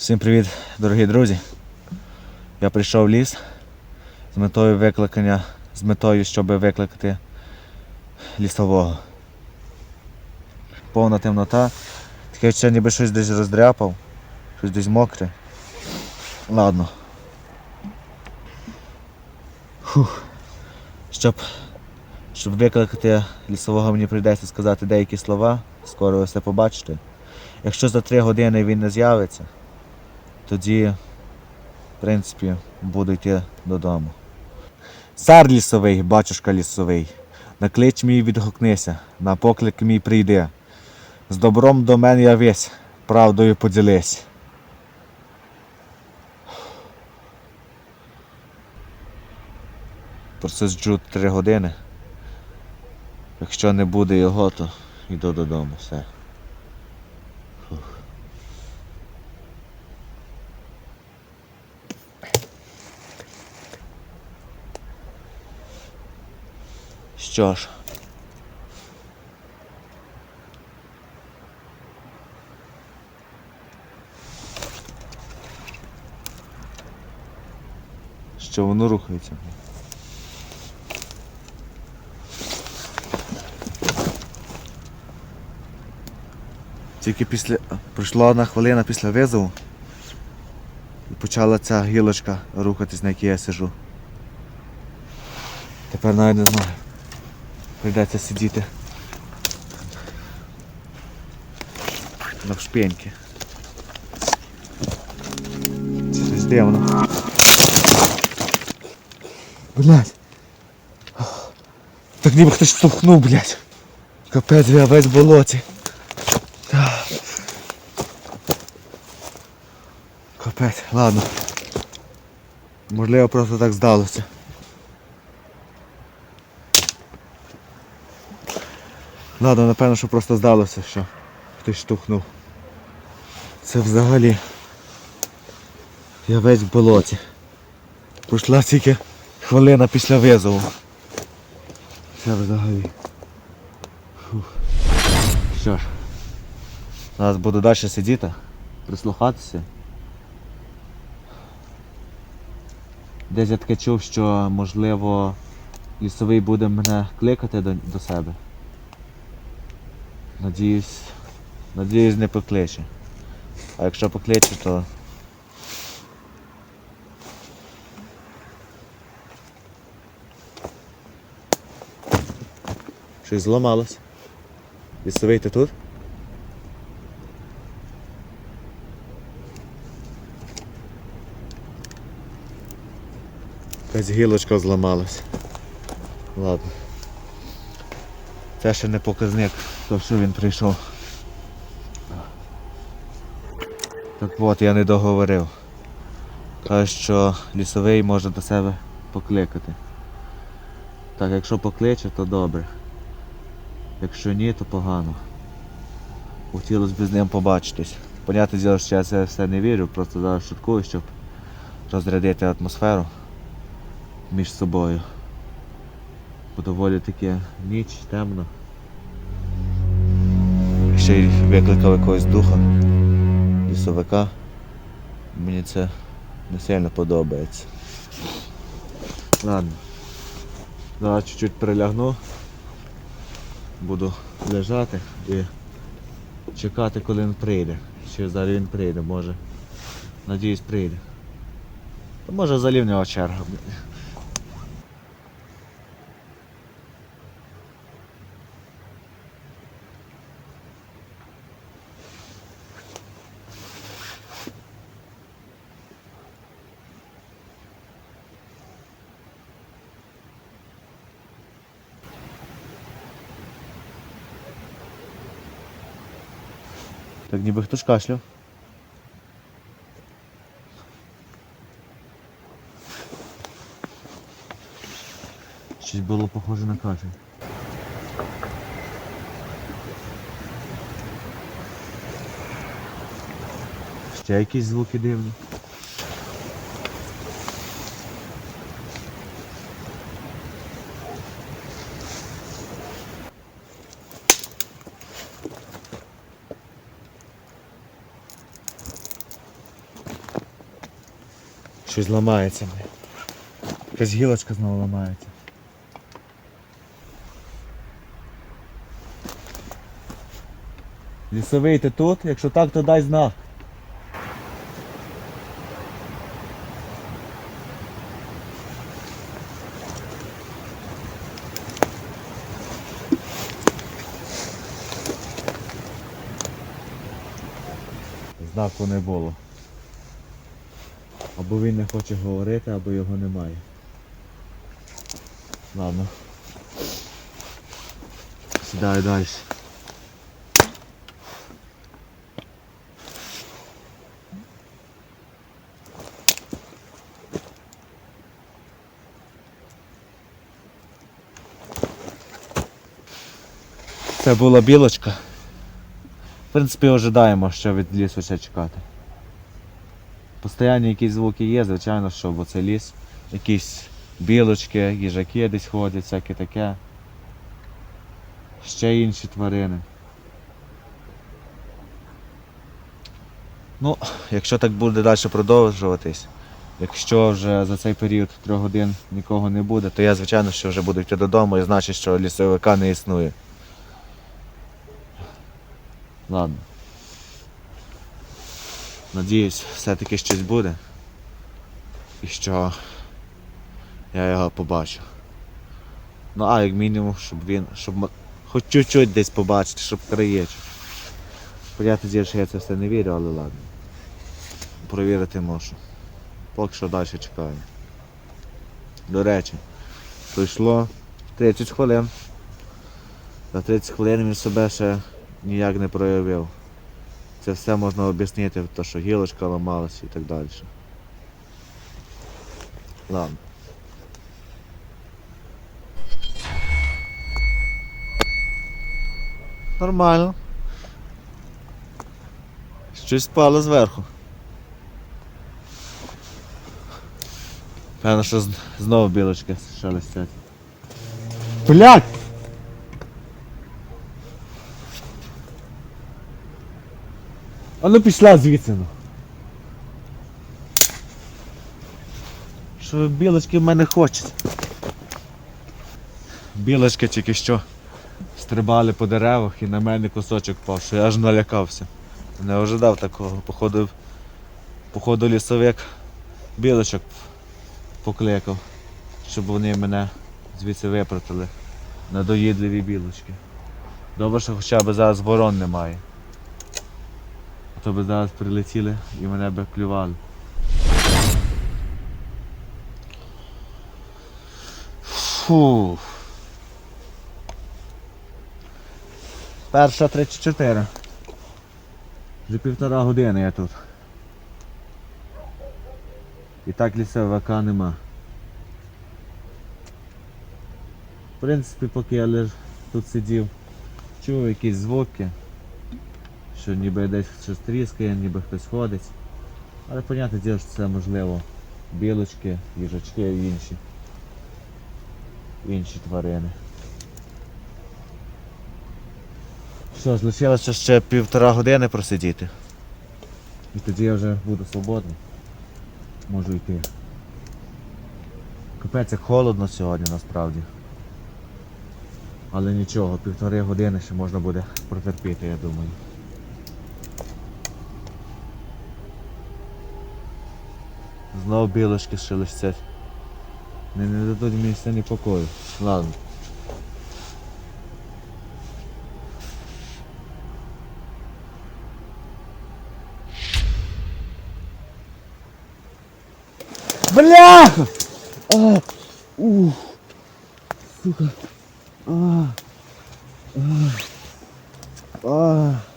Всім привіт, дорогі друзі. Я прийшов в ліс з метою викликання, з метою, щоб викликати лісового. Повна темнота. Таке відчуття, ніби щось десь роздряпав, щось десь мокре. Ладно. Фух. Щоб, щоб викликати лісового, мені прийдеться сказати деякі слова. Скоро ви все побачите. Якщо за три години він не з'явиться, тоді, в принципі, буду йти додому. Цар лісовий, батюшка лісовий, на клич мій відгукнися, на поклик мій прийди. З добром до мене явись, правдою поділись. Просиджу три години. Якщо не буде його, то йду додому. Все. Що ж. Що воно рухається? Тільки після. Пройшла одна хвилина після визову і почала ця гілочка рухатись, на якій я сижу. Тепер навіть не знаю. Прийдеться сидіти. Навшпеньки. Це щось дивно. Блять. Так ніби хтось штовхнув, блять. Капець я весь в болоті. Капець, ладно. Можливо, просто так здалося. Ладно, напевно, що просто здалося, що хтось штовхнув. Це взагалі. Я весь в болоті. Пройшла тільки хвилина після визову. Це взагалі. Фух. Що ж. Зараз буду далі сидіти, прислухатися. Десь я таке чув, що можливо лісовий буде мене кликати до, до себе. Надіюсь, надіюсь не покличе. А якщо покличе, то щось зламалось. Лісовий ти тут? Якась гілочка зламалась. Ладно. Це ще не показник, то що він прийшов. Так от, я не договорив. Каже, що лісовий може до себе покликати. Так, якщо покличе, то добре. Якщо ні, то погано. Хотілося б з ним побачитись. Понятне діло, що я це все не вірю, просто зараз шуткую, щоб розрядити атмосферу між собою. Бо доволі таки ніч, темно. Ще й викликав якогось духа, лісовика. Мені це не сильно подобається. Ладно. Зараз чуть-чуть прилягну. Буду лежати і чекати, коли він прийде. Чи зараз він прийде, може. Надіюсь прийде. Може взагалі в нього черга. Так ніби хтось кашляв. Щось було похоже на кашель. Ще якісь звуки дивні. Щось ламається. Якась гілочка знову ламається. Лісовий ти тут? Якщо так, то дай знак. Знаку не було. Або він не хоче говорити, або його немає. Ладно. Сідаю далі. Це була білочка. В принципі, ожидаємо, що від лісу ще чекати. Постоянні якісь звуки є, звичайно, що бо це ліс. Якісь білочки, їжаки десь ходять, всяке таке. Ще інші тварини. Ну, якщо так буде далі продовжуватись, якщо вже за цей період трьох годин нікого не буде, то я, звичайно, що вже буду йти додому і значить, що лісовика не існує. Ладно. Надіюсь, все-таки щось буде. І що я його побачу. Ну а як мінімум, щоб він. щоб хоч чуть-чуть десь побачити, щоб краєчок. Понятне діло, що я це все не вірю, але ладно. Провірити можу. Поки що далі чекаю. До речі, пройшло 30 хвилин. За 30 хвилин він себе ще ніяк не проявив. Це все можна об'яснити, то що гілочка ламалася і так далі. Ладно. Нормально. Щось впало зверху. Певно, що знову білочки шелестять. Блять! А ну пішла звідси. ну. Що білочки в мене хочуть. Білочки тільки що стрибали по деревах і на мене кусочок впав, що я аж налякався. Не ожидав такого. Походу, походу лісовик білочок покликав, щоб вони мене звідси випратили. Надоїдливі білочки. Добре, що хоча б зараз ворон немає. То би зараз прилетіли і мене би клювали. Фу. Перша 34. Вже півтора години я тут. І так лісовика нема. В принципі, поки я лиш тут сидів, чув якісь звуки, що ніби десь щось тріскає, ніби хтось ходить. Але понятне діло, що це можливо білочки, їжачки і інші. Інші тварини. Що ж, лишилося ще півтора години просидіти. І тоді я вже буду свободний. Можу йти. Капець як холодно сьогодні насправді. Але нічого, півтори години ще можна буде протерпіти, я думаю. Знову білочки шелестять. Не, не дадуть мені ні покою. Ладно. Бляха! А, ух, сука. А, а, а.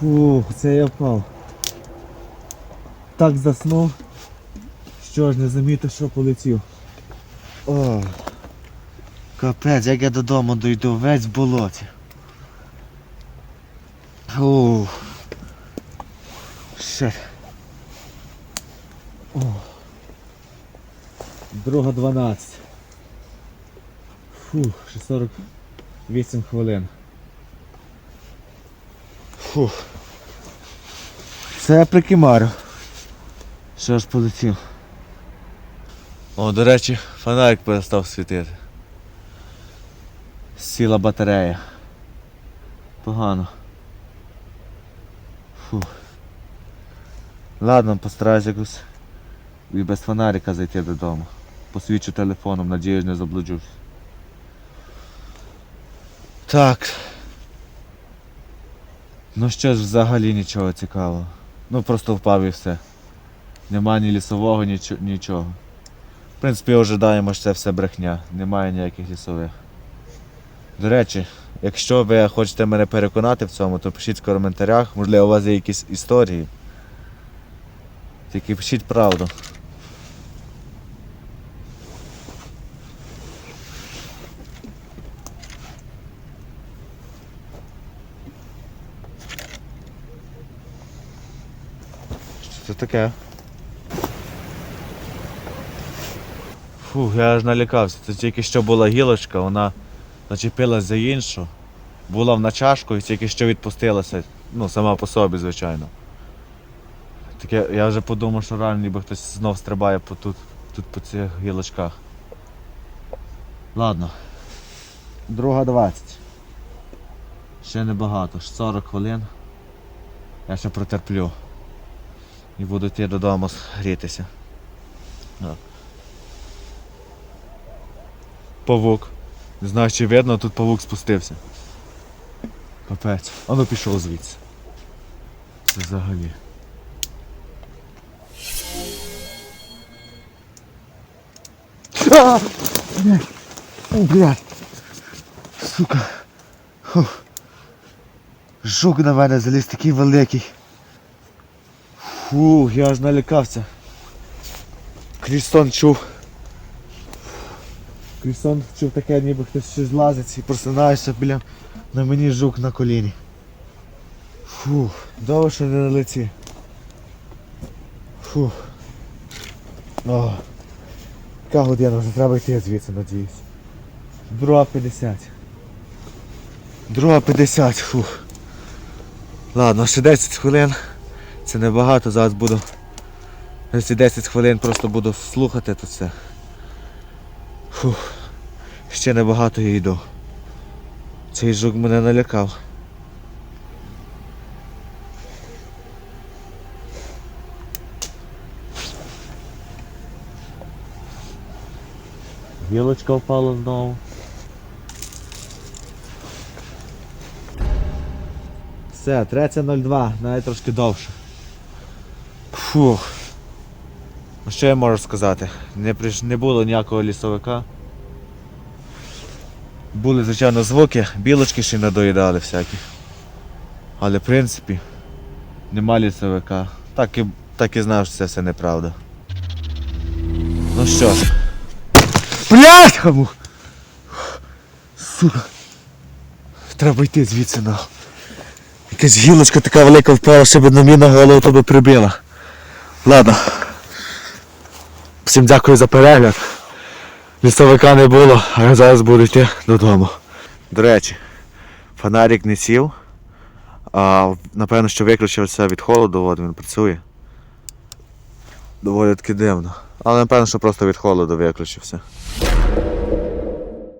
Фух, це я впав. Так заснув, що ж не замітив, що полетів. О. Капець, як я додому дойду, весь в болоті. Ух. Ще. О. Друга 12. Фух, ще 48 хвилин. Фух. Це я прикимарю. Що ж полетів. О, до речі, фонарик перестав світити. Сіла батарея. Погано. Фух. Ладно, постараюсь якось і без фонарика зайти додому. Посвічу телефоном, надіюсь, не заблуджусь. Так. Ну що ж взагалі нічого цікавого. Ну просто впав і все. Нема ні лісового, нічо- нічого. В принципі, ожидаємо, що це все брехня. Немає ніяких лісових. До речі, якщо ви хочете мене переконати в цьому, то пишіть в коментарях. Можливо, у вас є якісь історії. Тільки пишіть правду. Це таке? Фух, я аж налякався. Це тільки що була гілочка, вона зачепилась за іншу. Була в начашку і тільки що відпустилася. Ну, сама по собі, звичайно. Таке, я вже подумав, що реально ніби хтось знов стрибає по тут, тут по цих гілочках. Ладно. Друга 20. Ще небагато, 40 хвилин. Я ще протерплю. І буду йти додому грітися. Павук. Не знаю, чи видно, тут павук спустився. Капець. А ну пішов звідси. Це взагалі. О, блядь. Сука. Фух. Жук на мене заліз такий великий. Фух, я аж налякався. Крісон чув. Крісон чув таке, ніби хтось щось злазить і просинаєшся, бля, на мені жук на коліні. Фух, довго що не на лиці. Фух. О. Яка година, вже треба йти звідси, надіюсь. Друга 50. Друга 50, фух. Ладно, ще 10 хвилин. Це небагато, зараз буду. За ці 10 хвилин просто буду слухати то це. Фух. Ще небагато я йду. Цей жук мене налякав. Гілочка впала знову. Все, 3.02, навіть трошки довше. Фух. Ну, Що я можу сказати? Не, приш... не було ніякого лісовика. Були, звичайно, звуки, білочки ще не доїдали всякі. Але в принципі нема лісовика. Так і, так і знав, що це все неправда. Ну що ж. Блять! Хаму! Сука. Треба йти звідси нахуй. Якась гілочка така велика впала, щоб на мені на голову то би прибила. Ладно. Всім дякую за перегляд. Лісовика не було, а зараз буду йти додому. До речі, фонарик не сів. А, напевно, що виключився від холоду, от він працює. Доволі таки дивно. Але напевно, що просто від холоду виключився.